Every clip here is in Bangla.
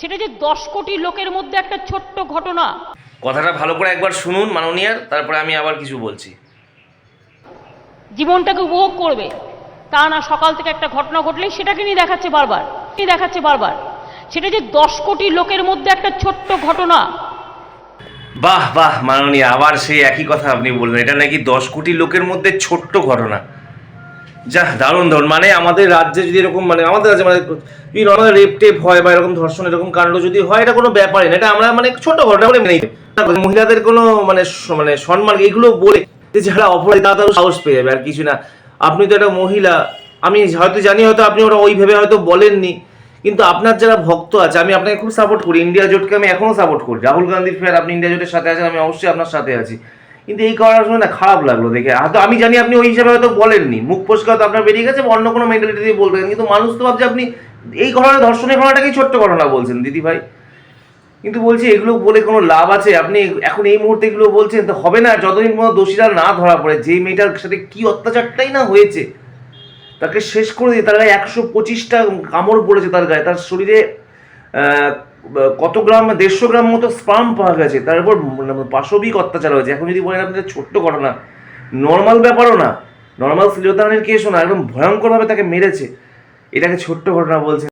সেটা যে দশ কোটি লোকের মধ্যে একটা ছোট্ট ঘটনা। কথাটা ভালো করে একবার শুনুন মাননীয়ার তারপরে আমি আবার কিছু বলছি। জীবনটাকে উপভোগ করবে। তা না সকাল থেকে একটা ঘটনা ঘটলেই সেটাকে নিয়ে দেখাচ্ছে বারবার। নিয়ে দেখাচ্ছে বারবার। সেটা যে দশ কোটি লোকের মধ্যে একটা ছোট্ট ঘটনা। বাহ বাহ মাননীয় আবার সেই একই কথা আপনি বললেন। এটা নাকি দশ কোটি লোকের মধ্যে ছোট্ট ঘটনা। যা দারুণ দারুণ। মানে আমাদের রাজ্যে যদি এরকম মানে আমাদের রাজ্যে মানে যদি নর্মাল রেপ টেপ হয় বা এরকম ধর্ষণ, এরকম কাণ্ড যদি হয়, এটা কোনো ব্যাপারই না। এটা আমরা মানে ছোট ঘটনা বলে মেনে। মহিলাদের কোনো মানে মানে সম্মান এগুলো বলে যে যারা অপরাধী, তারা তারও সাহস পেয়ে যাবে, আর কিছু না। আপনি তো একটা মহিলা, আমি হয়তো জানি, হয়তো আপনি ওটা ওই ভেবে হয়তো বলেননি, কিন্তু আপনার যারা ভক্ত আছে, আমি আপনাকে খুব সাপোর্ট করি। ইন্ডিয়া জোটকে আমি এখনও সাপোর্ট করি। রাহুল গান্ধীর ফের আপনি ইন্ডিয়া জোটের সাথে আছেন, আমি অবশ্যই আপনার সাথে আছি। কিন্তু এই করার সময় না খারাপ লাগল দেখে। হয়তো আমি জানি আপনি ওই হিসাবে হয়তো বলেননি। মুখ পরিষ্কার হয়তো আপনার বেরিয়ে গেছে অন্য কোনো মেন্টালিটি দিয়ে বলবেন কিন্তু মানুষ তো ভাবছে আপনি এই ঘটনা ধর্ষণের ঘটনাটাকেই ছোট্ট ঘটনা বলছেন দিদি ভাই। কিন্তু বলছি এগুলো বলে কোনো লাভ আছে? আপনি এখন এই মুহূর্তে এগুলো বলছেন তো হবে না। যতদিন কোনো দোষীরা না ধরা পড়ে, যেই মেয়েটার সাথে কি অত্যাচারটাই না হয়েছে, তাকে শেষ করে দিয়ে তার গায়ে একশো পঁচিশটা কামড় পড়েছে তার গায়ে। তার শরীরে কত গ্রাম দেড়শো গ্রাম মতো স্পাম পাওয়া গেছে, তার উপর পাশবিক অত্যাচার হয়েছে। এখন যদি বলেন আপনাদের ছোট্ট ঘটনা। নর্মাল ব্যাপারও না। নর্মাল শ্লীলতাহানির কেসও না, একদম ভয়ঙ্করভাবে তাকে মেরেছে। এটাকে ছোট্ট ঘটনা বলছে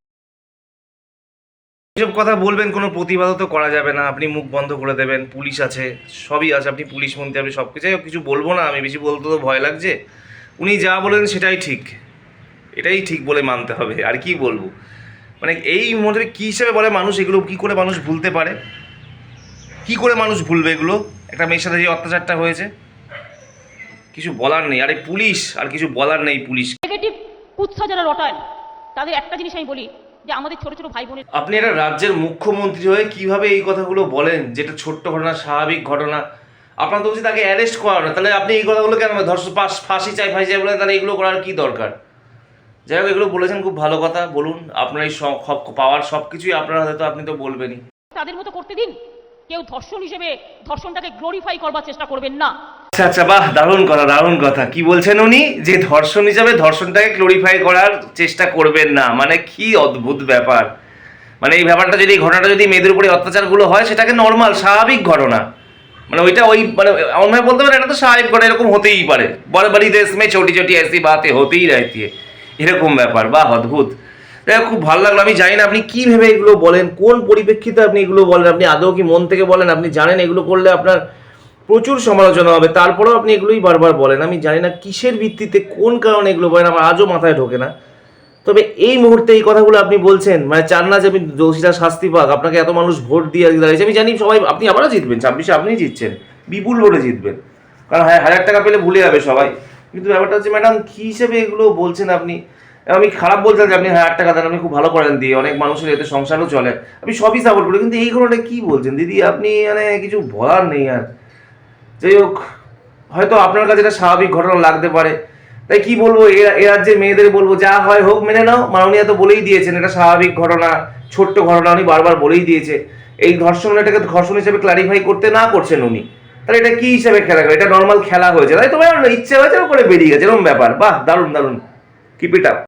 এসব কথা বলবেন, কোনো প্রতিবাদও তো করা যাবে না। আপনি মুখ বন্ধ করে দেবেন, পুলিশ আছে, সবই আছে, আপনি পুলিশ মন্ত্রী, আপনি সব কিছু কিছু বলব না, আমি বেশি বলতে তো ভয় লাগছে। উনি যা বলেন সেটাই ঠিক। এটাই ঠিক বলে মানতে হবে, আর কি বলব? মানে এই মুহূর্তে কী হিসেবে বলে মানুষ এগুলো? কি করে মানুষ ভুলতে পারে? কি করে মানুষ ভুলবে এগুলো? একটা মেয়ের সাথে যে অত্যাচারটা হয়েছে? কিছু বলার নেই। আরে পুলিশ! আর কিছু বলার নেই পুলিশ। নেগেটিভ কুৎসা যারা রটায় তাদের একটা জিনিস আমি বলি যে আমাদের ছোট ছোট ভাই বোনের আপনি একটা রাজ্যের মুখ্যমন্ত্রী হয়ে কীভাবে এই কথাগুলো বলেন যেটা ছোট্ট ঘটনা স্বাভাবিক ঘটনা? আপনার তো বলছি তাকে অ্যারেস্ট করা না তাহলে আপনি এই কথাগুলো কেন ধর্ষ ফাঁসি চাই ফাঁসি চাই বলে তাহলে এগুলো করার কি দরকার? যাই হোক এগুলো বলেছেন খুব ভালো কথা। বলুন আপনার এই সব পাওয়ার সব কিছুই আপনার হাতে তো আপনি তো বলবেনই। তাদের মতো করতে দিন। কেউ ধর্ষণ হিসেবে ধর্ষণটাকে গ্লোরিফাই করবার চেষ্টা করবেন না। আচ্ছা আচ্ছা বাহ দারুণ কথা দারুণ কথা। কি বলছেন উনি? যে ধর্ষণ হিসাবে ধর্ষণটাকে ক্লোরিফাই করার চেষ্টা করবেন না। মানে কি অদ্ভুত ব্যাপার। মানে এই ব্যাপারটা যদি ঘটনাটা যদি মেয়েদের উপরে অত্যাচারগুলো হয় সেটাকে নর্মাল স্বাভাবিক ঘটনা। মানে ওইটা ওই মানে অন্যভাবে বলতে পারে এটা তো স্বাভাবিক ঘটনা এরকম হতেই পারে। বড় বড়ি দেশ মে ছোটি ছোটি এসি বাতে হতেই রহতি হ্যাঁ এরকম ব্যাপার, বাহ, অদ্ভুত। খুব ভালো লাগল। আমি জানি না, আপনি কি ভেবে এগুলো বলেন? কোন পরিপ্রেক্ষিতে আপনি এগুলো বলেন? আপনি আদৌ কি মন থেকে বলেন? আপনি জানেন এগুলো করলে আপনার প্রচুর সমালোচনা হবে। তারপরেও আপনি এগুলোই বারবার বলেন। আমি জানি না কিসের ভিত্তিতে কোন কারণে এগুলো বলেন, আমার আজও মাথায় ঢোকে না। তবে এই মুহূর্তে এই কথাগুলো আপনি বলছেন মানে চান না যে আপনি দোষীরা শাস্তি পাক, আপনাকে এত মানুষ ভোট দিয়ে দাঁড়িয়েছে। আমি জানি সবাই, আপনি আবারও জিতবেন, ছাব্বিশে আপনিই জিতছেন, বিপুল ভোটে জিতবেন। কারণ হ্যাঁ হাজার টাকা পেলে ভুলে যাবে সবাই। কিন্তু ব্যাপারটা হচ্ছে ম্যাডাম কী হিসেবে এগুলো বলছেন আপনি? আমি খারাপ বলছেন যে আপনি হাজার টাকা দেন, আপনি খুব ভালো করেন, দিয়ে অনেক মানুষের এতে সংসারও চলে। আমি সবই সাপোর্ট করি, কিন্তু এই ঘটনাটা কী বলছেন? দিদি, আপনি মানে কিছু বলার নেই আর। যাই হোক, হয়তো আপনার কাছে এটা স্বাভাবিক ঘটনা লাগতে পারে। তাই কি বলব, এ- এ রাজ্যে মেয়েদের বলব, যা হয় হোক মেনে নাও। মাননীয়া তো বলেই দিয়েছেন, এটা স্বাভাবিক ঘটনা, ছোট্ট ঘটনা, উনি বারবার বলেই দিয়েছে। এই ধর্ষণ এটাকে ধর্ষণ হিসেবে ক্লারিফাই করতে না করছেন উনি। তাহলে এটা কি হিসাবে খেলা করে? এটা নর্মাল খেলা হয়েছে, তাই তোমার ইচ্ছে হয়েছে করে বেরিয়ে গেছে, এরকম ব্যাপার। বাহ, দারুণ দারুণ। Keep it up